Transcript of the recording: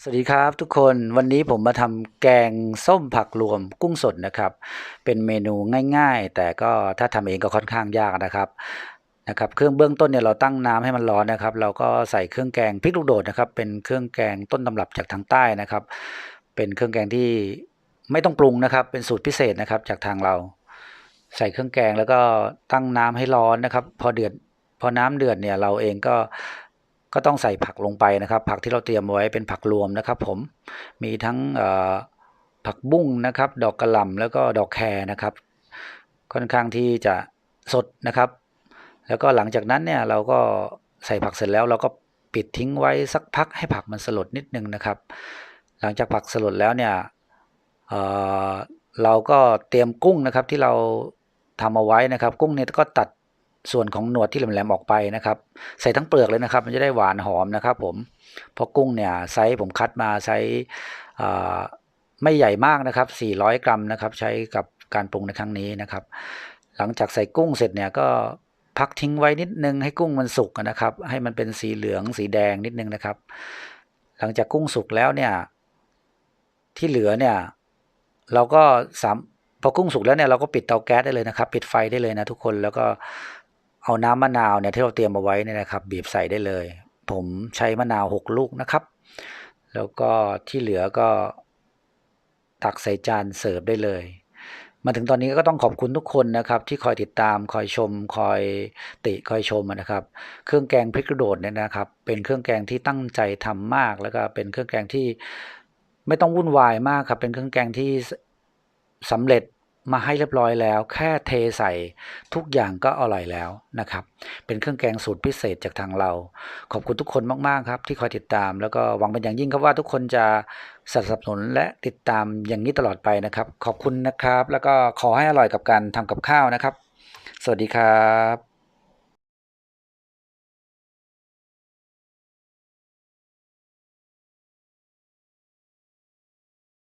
สวัสดีครับทุกคนวันนี้ผมมาทำแกงส้มผักรวมกุ้งสดนะครับ เป็นเมนูง่ายๆ แต่ก็ถ้าทำเองก็ค่อนข้างยากนะครับนะครับ เครื่องเบื้องต้นเนี่ยเราตั้งน้ำให้มันร้อนนะครับ เราก็ใส่เครื่องแกงพริกลูกโดดนะครับ เป็นเครื่องแกงต้นตำรับจากทางใต้นะครับ เป็นเครื่องแกงที่ไม่ต้องปรุงนะครับ เป็นสูตรพิเศษนะครับจากทางเรา ใส่เครื่องแกงแล้วก็ตั้งน้ำให้ร้อนนะครับ พอเดือดพอน้ำเดือดเนี่ยเราเองก็ ก็ต้องใส่ผักลงไปนะครับ ผักที่เราเตรียมไว้เป็นผักรวมนะครับ ผมมีทั้งผักบุ้งนะครับ ดอกกระหล่ำแล้วก็ดอกแครนะครับ ค่อนข้างที่จะสดนะครับ แล้วก็หลังจากนั้นเนี่ยเราก็ใส่ผักเสร็จแล้วเราก็ปิดทิ้งไว้สักพักให้ผักมันสลดนิดนึงนะครับ หลังจากผักสลดแล้วเนี่ยเเราก็เตรียมกุ้งนะครับที่เราทำเอาไว้นะครับ กุ้งเนี่ยก็ตัด ส่วนของหนวดที่แหลมๆออกไปนะครับ ใส่ทั้งเปลือกเลยนะครับ มันจะได้หวานหอมนะครับ ผมเพราะกุ้งเนี่ยไซส์ผมคัดมาไซส์ไม่ใหญ่มากนะครับ 400 กรัมนะครับ ใช้กับการปรุงในครั้งนี้นะครับ หลังจากใส่กุ้งเสร็จเนี่ยก็พักทิ้งไว้นิดนึงให้กุ้งมันสุกนะครับ ให้มันเป็นสีเหลืองสีแดงนิดนึงนะครับ หลังจากกุ้งสุกแล้วเนี่ย ที่เหลือเนี่ย เราก็สามพอกุ้งสุกแล้วเนี่ยเราก็ปิดเตาแก๊สได้เลยนะครับ ปิดไฟได้เลยนะทุกคนแล้วก็ เอาน้ำมะนาวเนี่ยที่เราเตรียมเอาไว้เนี่ยนะครับบีบใส่ได้เลย ผมใช้มะนาวหกลูกนะครับ แล้วก็ที่เหลือก็ตักใส่จานเสิร์ฟได้เลย มาถึงตอนนี้ก็ต้องขอบคุณทุกคนนะครับ ที่คอยติดตามคอยชม คอยติคอยชมนะครับ เครื่องแกงพริกกระโดดเนี่ยนะครับ เป็นเครื่องแกงที่ตั้งใจทำมากแล้วก็เป็นเครื่องแกงที่ไม่ต้องวุ่นวายมากครับ เป็นเครื่องแกงที่สำเร็จ มาให้เรียบร้อยแล้ว แค่เทใส่ทุกอย่างก็อร่อยแล้วนะครับ เป็นเครื่องแกงสูตรพิเศษจากทางเรา ขอบคุณทุกคนมาก ๆ ครับ ที่คอยติดตาม แล้วก็หวังเป็นอย่างยิ่งครับว่าทุกคนจะสนับสนุนและติดตามอย่างนี้ตลอดไปนะครับ ขอบคุณนะครับ แล้วก็ขอให้อร่อยกับการทำกับข้าวนะครับ สวัสดีครับ